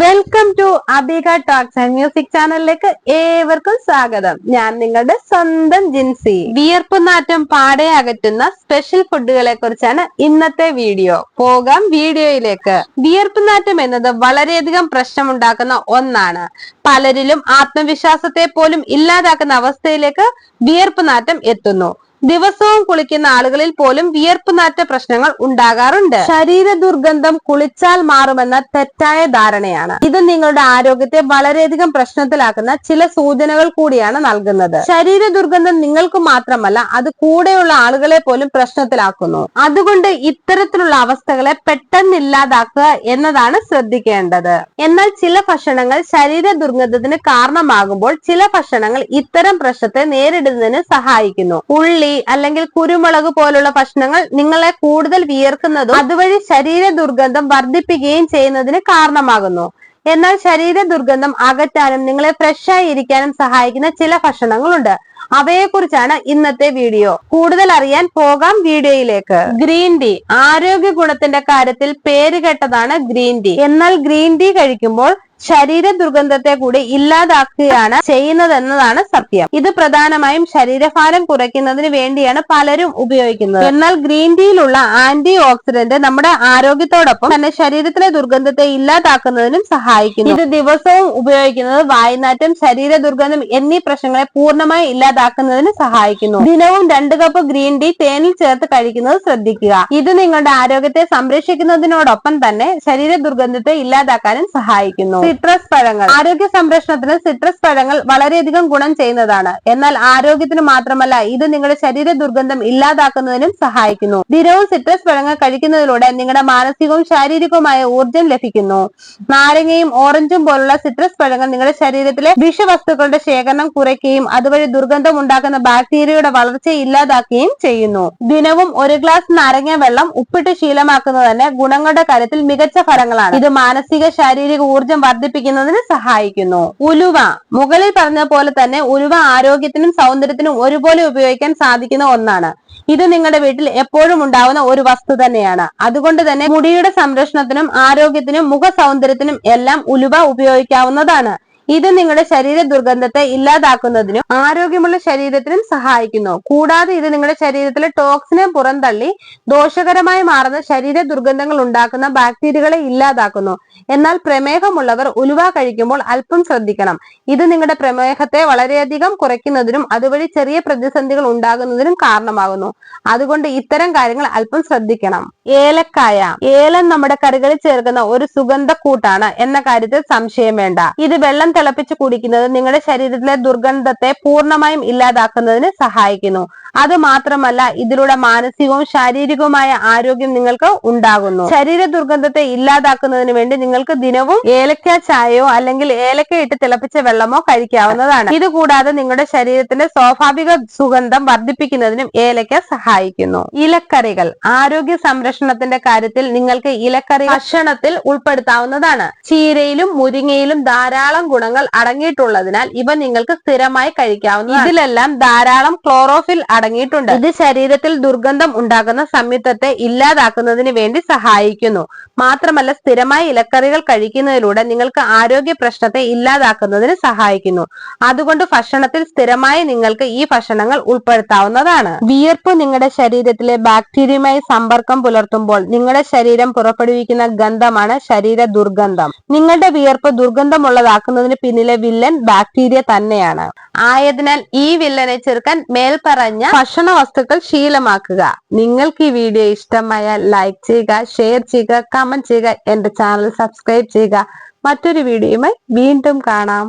Welcome to Abika talks and music ചാനലിലേക്ക് ഏവർക്കും സ്വാഗതം. ഞാൻ നിങ്ങളുടെ സ്വന്തം ജിൻസി. വിയർപ്പ് നാറ്റം പാടെ അകറ്റുന്ന സ്പെഷ്യൽ ഫുഡുകളെ കുറിച്ചാണ് ഇന്നത്തെ വീഡിയോ. പോകാം വീഡിയോയിലേക്ക്. വിയർപ്പ് നാറ്റം എന്നത് വളരെയധികം പ്രശ്നമുണ്ടാക്കുന്ന ഒന്നാണ്. പലരിലും ആത്മവിശ്വാസത്തെ പോലും ഇല്ലാതാക്കുന്ന അവസ്ഥയിലേക്ക് വിയർപ്പ് നാറ്റം എത്തുന്നു. ദിവസവും കുളിക്കുന്ന ആളുകളിൽ പോലും വിയർപ്പ് നാറ്റ പ്രശ്നങ്ങൾ ഉണ്ടാകാറുണ്ട്. ശരീര ദുർഗന്ധം കുളിച്ചാൽ മാറുമെന്ന തെറ്റായ ധാരണയാണ്. ഇത് നിങ്ങളുടെ ആരോഗ്യത്തെ വളരെയധികം പ്രശ്നത്തിലാക്കുന്ന ചില സൂചനകൾ കൂടിയാണ് നൽകുന്നത്. ശരീര ദുർഗന്ധം നിങ്ങൾക്ക് മാത്രമല്ല അത് കൂടെയുള്ള ആളുകളെ പോലും പ്രശ്നത്തിലാക്കുന്നു. അതുകൊണ്ട് ഇത്തരത്തിലുള്ള അവസ്ഥകളെ പെട്ടെന്ന് ഇല്ലാതാക്കുക എന്നതാണ് ശ്രദ്ധിക്കേണ്ടത്. എന്നാൽ ചില ഭക്ഷണങ്ങൾ ശരീര ദുർഗന്ധത്തിന് കാരണമാകുമ്പോൾ ചില ഭക്ഷണങ്ങൾ ഇത്തരം പ്രശ്നത്തെ നേരിടുന്നതിന് സഹായിക്കുന്നു. ഉള്ളി അല്ലെങ്കിൽ കുരുമുളക് പോലുള്ള ഭക്ഷണങ്ങൾ നിങ്ങളെ കൂടുതൽ വിയർക്കുന്നതും അതുവഴി ശരീര ദുർഗന്ധം വർദ്ധിപ്പിക്കുകയും ചെയ്യുന്നതിന് കാരണമാകുന്നു. എന്നാൽ ശരീര ദുർഗന്ധം അകറ്റാനും നിങ്ങളെ ഫ്രഷ് ആയി ഇരിക്കാനും സഹായിക്കുന്ന ചില ഭക്ഷണങ്ങളുണ്ട്. അവയെക്കുറിച്ചാണ് ഇന്നത്തെ വീഡിയോ. കൂടുതൽ അറിയാൻ പോകാം വീഡിയോയിലേക്ക്. Green tea. ആരോഗ്യ ഗുണത്തിന്റെ കാര്യത്തിൽ പേരുകെട്ടതാണ് ഗ്രീൻ ടീ. എന്നാൽ ഗ്രീൻ ടീ കഴിക്കുമ്പോൾ ശരീര ദുർഗന്ധത്തെ കൂടി ഇല്ലാതാക്കുകയാണ് ചെയ്യുന്നതെന്നതാണ് സത്യം. ഇത് പ്രധാനമായും ശരീരഭാരം കുറയ്ക്കുന്നതിന് വേണ്ടിയാണ് പലരും ഉപയോഗിക്കുന്നത്. എന്നാൽ ഗ്രീൻ ടീയിലുള്ള ആന്റി ഓക്സിഡന്റ് നമ്മുടെ ആരോഗ്യത്തോടൊപ്പം തന്നെ ശരീരത്തിലെ ദുർഗന്ധത്തെ ഇല്ലാതാക്കുന്നതിനും സഹായിക്കുന്നു. ഇത് ദിവസവും ഉപയോഗിക്കുന്നത് വായനാറ്റം ശരീര ദുർഗന്ധം എന്നീ പ്രശ്നങ്ങളെ പൂർണമായി ഇല്ലാതാക്കുന്നതിന് സഹായിക്കുന്നു. ദിനവും രണ്ട് കപ്പ് ഗ്രീൻ ടീ തേനിൽ ചേർത്ത് കഴിക്കുന്നത് ശ്രദ്ധിക്കുക. ഇത് നിങ്ങളുടെ ആരോഗ്യത്തെ സംരക്ഷിക്കുന്നതിനോടൊപ്പം തന്നെ ശരീര ദുർഗന്ധത്തെ ഇല്ലാതാക്കാനും സഹായിക്കുന്നു. സിട്രസ് പഴങ്ങൾ. ആരോഗ്യ സംരക്ഷണത്തിന് സിട്രസ് പഴങ്ങൾ വളരെയധികം ഗുണം ചെയ്യുന്നതാണ്. എന്നാൽ ആരോഗ്യത്തിന് മാത്രമല്ല ഇത് നിങ്ങളുടെ ശരീര ദുർഗന്ധം ഇല്ലാതാക്കുന്നതിനും സഹായിക്കുന്നു. ദിനവും സിട്രസ് പഴങ്ങൾ കഴിക്കുന്നതിലൂടെ നിങ്ങളുടെ മാനസികവും ശാരീരികവുമായ ഊർജം ലഭിക്കുന്നു. നാരങ്ങയും ഓറഞ്ചും പോലുള്ള സിട്രസ് പഴങ്ങൾ നിങ്ങളുടെ ശരീരത്തിലെ വിഷവസ്തുക്കളുടെ ശേഖരണം കുറയ്ക്കുകയും അതുവഴി ദുർഗന്ധം ഉണ്ടാക്കുന്ന ബാക്ടീരിയയുടെ വളർച്ചയെ ഇല്ലാതാക്കുകയും ചെയ്യുന്നു. ദിനവും ഒരു ഗ്ലാസ് നാരങ്ങ വെള്ളം ഉപ്പിട്ട് ശീലമാക്കുന്നത് തന്നെ ഗുണങ്ങളുടെ കാര്യത്തിൽ മികച്ച ഫലങ്ങളാണ്. ഇത് മാനസിക ശാരീരിക ഊർജം വർദ്ധിപ്പിക്കുന്നതിന് സഹായിക്കുന്നു. ഉലുവ. മുകളിൽ പറഞ്ഞ പോലെ തന്നെ ഉലുവ ആരോഗ്യത്തിനും സൗന്ദര്യത്തിനും ഒരുപോലെ ഉപയോഗിക്കാൻ സാധിക്കുന്ന ഒന്നാണ്. ഇത് നിങ്ങളുടെ വീട്ടിൽ എപ്പോഴും ഉണ്ടാവുന്ന ഒരു വസ്തു തന്നെയാണ്. അതുകൊണ്ട് തന്നെ മുടിയുടെ സംരക്ഷണത്തിനും ആരോഗ്യത്തിനും മുഖ സൗന്ദര്യത്തിനും എല്ലാം ഉലുവ ഉപയോഗിക്കാവുന്നതാണ്. ഇത് നിങ്ങളുടെ ശരീര ദുർഗന്ധത്തെ ഇല്ലാതാക്കുന്നതിനും ആരോഗ്യമുള്ള ശരീരത്തിനും സഹായിക്കുന്നു. കൂടാതെ ഇത് നിങ്ങളുടെ ശരീരത്തിലെ ടോക്സിനെ പുറന്തള്ളി ദോഷകരമായി മാറുന്ന ശരീര ദുർഗന്ധങ്ങൾ ഉണ്ടാക്കുന്ന ബാക്ടീരിയകളെ ഇല്ലാതാക്കുന്നു. എന്നാൽ പ്രമേഹമുള്ളവർ ഉലുവ കഴിക്കുമ്പോൾ അല്പം ശ്രദ്ധിക്കണം. ഇത് നിങ്ങളുടെ പ്രമേഹത്തെ വളരെയധികം കുറയ്ക്കുന്നതിനും അതുവഴി ചെറിയ പ്രതിസന്ധികൾ ഉണ്ടാകുന്നതിനും കാരണമാകുന്നു. അതുകൊണ്ട് ഇത്തരം കാര്യങ്ങൾ അല്പം ശ്രദ്ധിക്കണം. ഏലക്കായ. ഏലം നമ്മുടെ കറികളിൽ ചേർക്കുന്ന ഒരു സുഗന്ധക്കൂട്ടാണ് എന്ന കാര്യത്തിൽ സംശയം വേണ്ട. ഇത് വെള്ളം തിളപ്പിച്ച് കുടിക്കുന്നത് നിങ്ങളുടെ ശരീരത്തിലെ ദുർഗന്ധത്തെ പൂർണമായും ഇല്ലാതാക്കുന്നതിന് സഹായിക്കുന്നു. അത് മാത്രമല്ല ഇതിലൂടെ മാനസികവും ശാരീരികവുമായ ആരോഗ്യം നിങ്ങൾക്ക് ഉണ്ടാകുന്നു. ശരീര ദുർഗന്ധത്തെ ഇല്ലാതാക്കുന്നതിന് വേണ്ടി നിങ്ങൾക്ക് ദിനവും ഏലക്ക ചായയോ അല്ലെങ്കിൽ ഏലക്ക ഇട്ട് തിളപ്പിച്ച വെള്ളമോ കഴിക്കാവുന്നതാണ്. ഇത് കൂടാതെ നിങ്ങളുടെ ശരീരത്തിന്റെ സ്വാഭാവിക സുഗന്ധം വർദ്ധിപ്പിക്കുന്നതിനും ഏലക്ക സഹായിക്കുന്നു. ഇലക്കറികൾ. ആരോഗ്യ സംരക്ഷണത്തിന്റെ കാര്യത്തിൽ നിങ്ങൾക്ക് ഇലക്കറി ഭക്ഷണത്തിൽ ഉൾപ്പെടുത്താവുന്നതാണ്. ചീരയിലും മുരിങ്ങയിലും ധാരാളം ഗുണങ്ങൾ അടങ്ങിയിട്ടുള്ളതിനാൽ ഇവ നിങ്ങൾക്ക് സ്ഥിരമായി കഴിക്കാവുന്ന ഇതിലെല്ലാം ധാരാളം ക്ലോറോഫിൽ അടങ്ങിയിട്ടുണ്ട്. ഇത് ശരീരത്തിൽ ദുർഗന്ധം ഉണ്ടാകുന്ന സംയുക്തത്തെ ഇല്ലാതാക്കുന്നതിന് വേണ്ടി സഹായിക്കുന്നു. മാത്രമല്ല സ്ഥിരമായി ഇലക്കറികൾ കഴിക്കുന്നതിലൂടെ നിങ്ങൾക്ക് ആരോഗ്യ പ്രശ്നത്തെ ഇല്ലാതാക്കുന്നതിന് സഹായിക്കുന്നു. അതുകൊണ്ട് ഭക്ഷണത്തിൽ സ്ഥിരമായി നിങ്ങൾക്ക് ഈ ഭക്ഷണങ്ങൾ ഉൾപ്പെടുത്താവുന്നതാണ്. വിയർപ്പ് നിങ്ങളുടെ ശരീരത്തിലെ ബാക്ടീരിയയുമായി സമ്പർക്കം പുലർത്തുമ്പോൾ നിങ്ങളുടെ ശരീരം പുറപ്പെടുവിക്കുന്ന ഗന്ധമാണ് ശരീര ദുർഗന്ധം. നിങ്ങളുടെ വിയർപ്പ് ദുർഗന്ധമുള്ളതാക്കുന്നതിന് പിന്നിലെ വില്ലൻ ബാക്ടീരിയ തന്നെയാണ്. ആയതിനാൽ ഈ വില്ലനെ ചെറുക്കാൻ മേൽപ്പറഞ്ഞ ഭക്ഷണ വസ്തുക്കൾ ശീലമാക്കുക. നിങ്ങൾക്ക് ഈ വീഡിയോ ഇഷ്ടമായ ലൈക്ക് ചെയ്യുക ഷെയർ ചെയ്യുക കമന്റ് ചെയ്യുക എന്റെ ചാനൽ സബ്സ്ക്രൈബ് ചെയ്യുക. മറ്റൊരു വീഡിയോയുമായി വീണ്ടും കാണാം.